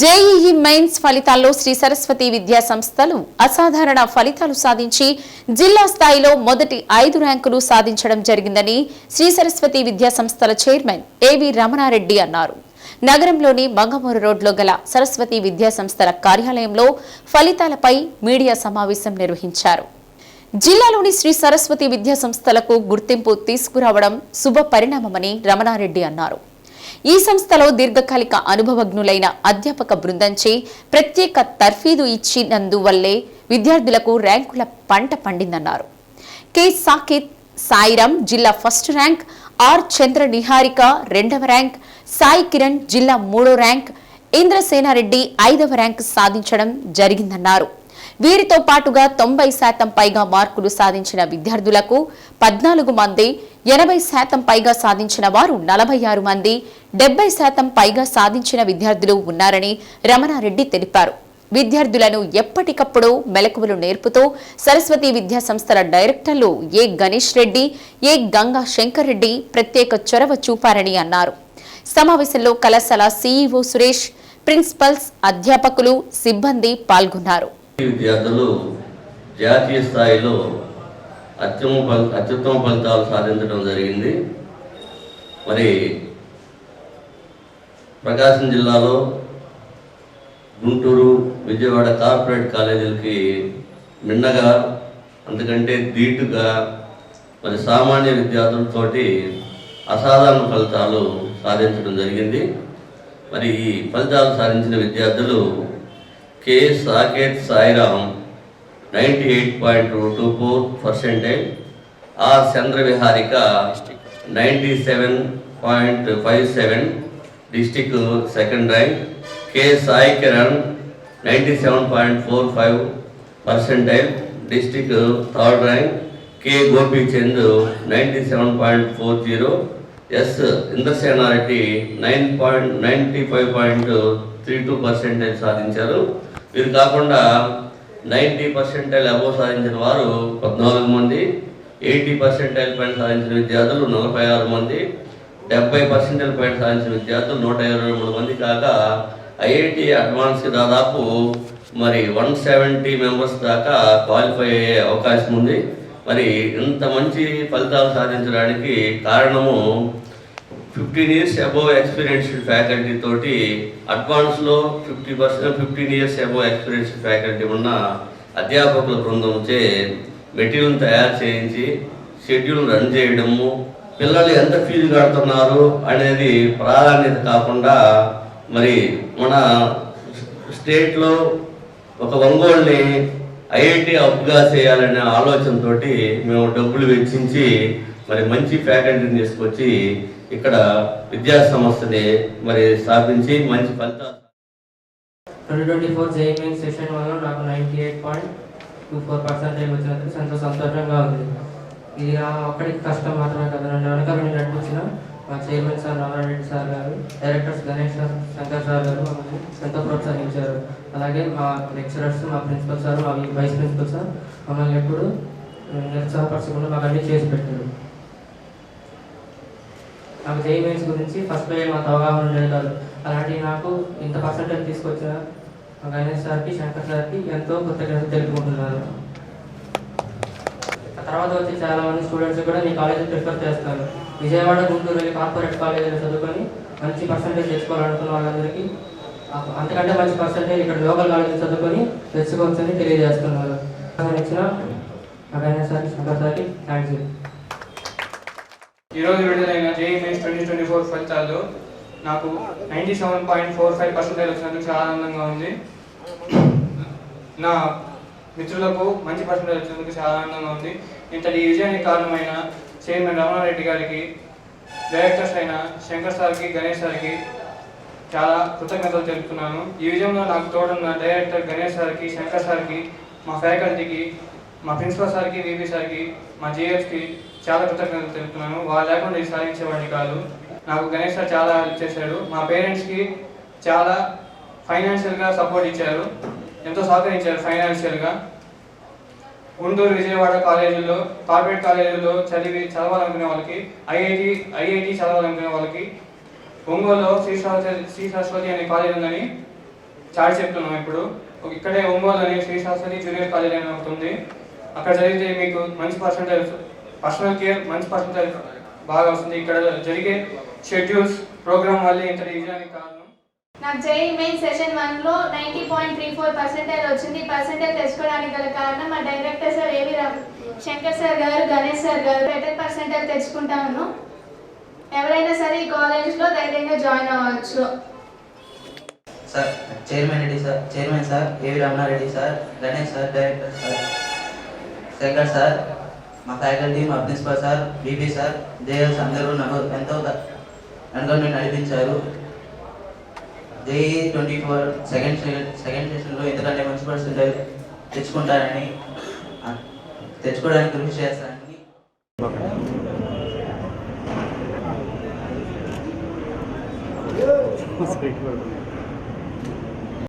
JEE mains ఫలితాల్లో శ్రీ సరస్వతి విద్యా సంస్థలు అసాధారణ ఫలితాలు సాధించి జిల్లా స్థాయిలో మొదటి ఐదు ర్యాంకులు సాధించడం జరిగిందని శ్రీ సరస్వతి విద్యా సంస్థల చైర్మన్ ఏవి రమణారెడ్డి అన్నారు. నగరంలోని మంగమూరు రోడ్లో గల సరస్వతి విద్యా సంస్థల కార్యాలయంలో ఫలితాలపై మీడియా సమావేశం నిర్వహించారు. జిల్లాలోని శ్రీ సరస్వతి విద్యా సంస్థలకు గుర్తింపు తీసుకురావడం శుభ పరిణామమని రమణారెడ్డి అన్నారు. ఈ సంస్థలో దీర్ఘకాలిక అనుభవజ్ఞులైన అధ్యాపక బృందంచే ప్రత్యేక తర్ఫీదు ఇచ్చినందువల్లే విద్యార్థులకు ర్యాంకుల పంట పండిందన్నారు. కె. సాకిత్ సాయిరాం జిల్లా first rank R. Chandra Niharika రెండవ ర్యాంక్ సాయి కిరణ్ జిల్లా మూడో ర్యాంక్ ఇంద్రసేనారెడ్డి ఐదవ ర్యాంక్ సాధించడం జరిగిందన్నారు. వీరితో పాటుగా తొంభై శాతం పైగా మార్కులు సాధించిన విద్యార్థులకు పద్నాలుగు మంది ఎనభై శాతం పైగా సాధించిన వారు నలభై ఆరు మంది డెబ్బై శాతం పైగా సాధించిన విద్యార్థులు ఉన్నారని రమణారెడ్డి తెలిపారు. విద్యార్థులను ఎప్పటికప్పుడు మెలకువలు నేర్పుతూ సరస్వతి విద్యా సంస్థల డైరెక్టర్లు ఏ గణేష్ రెడ్డి ఏ గంగా శంకర్ రెడ్డి ప్రత్యేక చొరవ చూపారని అన్నారు. సమావేశంలో కళాశాల సీఈఓ సురేష్ ప్రిన్సిపల్స్ అధ్యాపకులు సిబ్బంది పాల్గొన్నారు. విద్యార్థులు జాతీయ స్థాయిలో అత్యుమ ఫలి అత్యుత్తమ ఫలితాలు సాధించడం జరిగింది. మరి ప్రకాశం జిల్లాలో గుంటూరు విజయవాడ కార్పొరేట్ కాలేజీలకి మిన్నగా అందుకంటే ధీటుగా మరి సామాన్య విద్యార్థులతోటి అసాధారణ ఫలితాలు సాధించడం జరిగింది. మరి ఈ ఫలితాలు సాధించిన విద్యార్థులు K Saketh Sairam ninety eight point two four percentage R Chandravidharika ninety seven point five seven district second rank K Sai Kiran ninety seven point four five percentile district third rank K Gopichand ninety seven point four zero S Indrasena Reddy nine point ninety five point three two percentage సాధించారు. వీరు కాకుండా ninety percentile above సాధించిన వారు పద్నాలుగు మంది eighty percentile పైన సాధించిన విద్యార్థులు నలభై ఆరు మంది డెబ్బై పర్సెంటైల్ పైన సాధించిన విద్యార్థులు నూట ఇరవై మూడు మంది కాగా ఐఐటి అడ్వాన్స్కి దాదాపు మరి వన్ సెవెంటీ మెంబర్స్ దాకా క్వాలిఫై అయ్యే అవకాశం ఉంది. మరి ఇంత మంచి ఫలితాలు సాధించడానికి కారణము fifteen years above experienced faculty తోటి అడ్వాన్స్లో fifty percent fifteen years above experienced faculty ఉన్న అధ్యాపకుల బృందంచే మెటీరియల్ తయారు చేయించి షెడ్యూల్ రన్ చేయడము పిల్లలు ఎంత ఫీజు కడుతున్నారు అనేది ప్రాధాన్యత కాకుండా మరి మన స్టేట్లో ఒక ఒంగోలుని ఐఐటి అప్గా చేయాలనే ఆలోచనతోటి మేము డబ్బులు వెచ్చించి మరి మంచి ఫ్యాకల్టీని తీసుకొచ్చి ఇక్కడ విద్యా సంస్థని మరి స్థాపించి మంచి ఫలితాలు twenty twenty four JEE Main session వల్ల నాకు ninety eight point two four percentage వచ్చినందుకు ఎంతో సంతోషంగా ఉంది. ఇది నా ఒక్కడికి కష్టం మాత్రమే కదా రెండు వెనక రెండు నడిపించిన మా చైర్మన్ సార్ రామారెడ్డి సార్ గారు directors Ganesh sir Shankar sir గారు మమ్మల్ని ఎంతో ప్రోత్సహించారు. అలాగే మా లెక్చరర్స్ మా ప్రిన్సిపల్ సార్ మా వైస్ ప్రిన్సిపల్ సార్ మమ్మల్ని ఎప్పుడు నిరుత్సాహపరచకుండా మాకు అన్ని చేసి పెట్టారు. నాకు జేఈమెయిన్స్ గురించి ఫస్ట్ మాకు అవగాహన ఉండేది కాదు. అలాంటి నాకు ఇంత పర్సెంటేజ్ తీసుకొచ్చిన మా గణేష్ సార్కి శంకర్ సార్కి ఎంతో కృతజ్ఞత తెలుపుకుంటున్నాను. ఆ తర్వాత వచ్చి చాలా మంది స్టూడెంట్స్ కూడా నీ కాలేజీ ప్రిఫర్ చేస్తాను. విజయవాడ గుంటూరు వెళ్ళి కార్పొరేట్ కాలేజీలో చదువుకొని మంచి పర్సెంటేజ్ తెచ్చుకోవాలనుకున్న వాళ్ళందరికీ అంతకంటే మంచి పర్సెంటేజ్ ఇక్కడ లోకల్ కాలేజీ చదువుకొని తెచ్చుకోవచ్చని తెలియజేస్తున్నారు ఇచ్చిన మా గణేష్ సార్కి శంకర్ సార్కి థ్యాంక్స్ ఈరోజు విడుదలైన JEE Mains twenty twenty four ఫలితాల్లో నాకు ninety seven point four five percentage వచ్చినందుకు చాలా ఆనందంగా ఉంది. నా మిత్రులకు మంచి పర్సెంటేజ్ వచ్చినందుకు చాలా ఆనందంగా ఉంది. ఇంతటి ఈ విజయానికి కారణమైన చైర్మన్ రమణారెడ్డి గారికి డైరెక్టర్స్ అయిన శంకర్ సార్కి గణేష్ సార్కి చాలా కృతజ్ఞతలు తెలుపుతున్నాను. ఈ విజయంలో నాకు తోడున్న డైరెక్టర్ గణేష్ సార్కి శంకర్ సార్కి మా ఫ్యాకల్టీకి మా ప్రిన్సిపల్ సార్కి వీపీ సార్కి మా జిఎఫ్కి చాలా కృతజ్ఞతలు తెలుపుతున్నాను. వాళ్ళు లేకుండా ఇది సాధించేవాడిని కాదు. నాకు గణేష్ సార్ చాలా హెల్ప్ చేశాడు. మా పేరెంట్స్కి చాలా ఫైనాన్షియల్గా సపోర్ట్ ఇచ్చారు. ఎంతో సహకరించారు ఫైనాన్షియల్గా గుంటూరు విజయవాడ కాలేజీల్లో కార్పొరేట్ కాలేజీల్లో చదివి చదవాలనుకునే వాళ్ళకి ఐఐటి ఐఐటి చదవాలనుకునే వాళ్ళకి ఒంగోలులో శ్రీ శ్రీ సరస్వతి అనే కాలేజ్ ఉందని చాటి చెప్తున్నాం ఇప్పుడు. ఇక్కడే ఒంగోలు అనే శ్రీ సరస్వతి జూనియర్ కాలేజ్ అని ఒకటి ఉంది. అక్కడ చదివితే మీకు మంచి పర్సంటేజ్ పర్సనల్ కేర్ మంచి పర్సంటేజ్ బాగా వస్తుంది. ఇక్కడ జరిగే షెడ్యూల్స్ ప్రోగ్రామ్ వల్ల ఇంత ఈజీ కారణం. నాకు జేఈ మెయిన్ సెషన్ వన్లో ninety point three four percentage వచ్చింది. పర్సెంటేజ్ తెచ్చుకోవడానికి గల కారణం మా డైరెక్టర్ సార్ ఏవి శంకర్ సార్ గారు గణేష్ సార్ గారు బెటర్ పర్సెంటేజ్ తెచ్చుకుంటాను. ఎవరైనా సరే ఈ కాలేజ్లో ధైర్యంగా జాయిన్ అవ్వచ్చు. Sir chairman Reddy sir chairman sir AV Ramana Reddy sir Ganesh sir director sir Shekar sir మా ఫ్యాకల్టీ మా principal sir BB sir JS అందరూ నాకు ఎంతో వెనక నడిపించారు JEE twenty four second second సెషన్లో ఎందుకంటే మంచి పర్సెంటేజ్ తెచ్చుకుంటారని తెచ్చుకోవడానికి కృషి చేస్తానని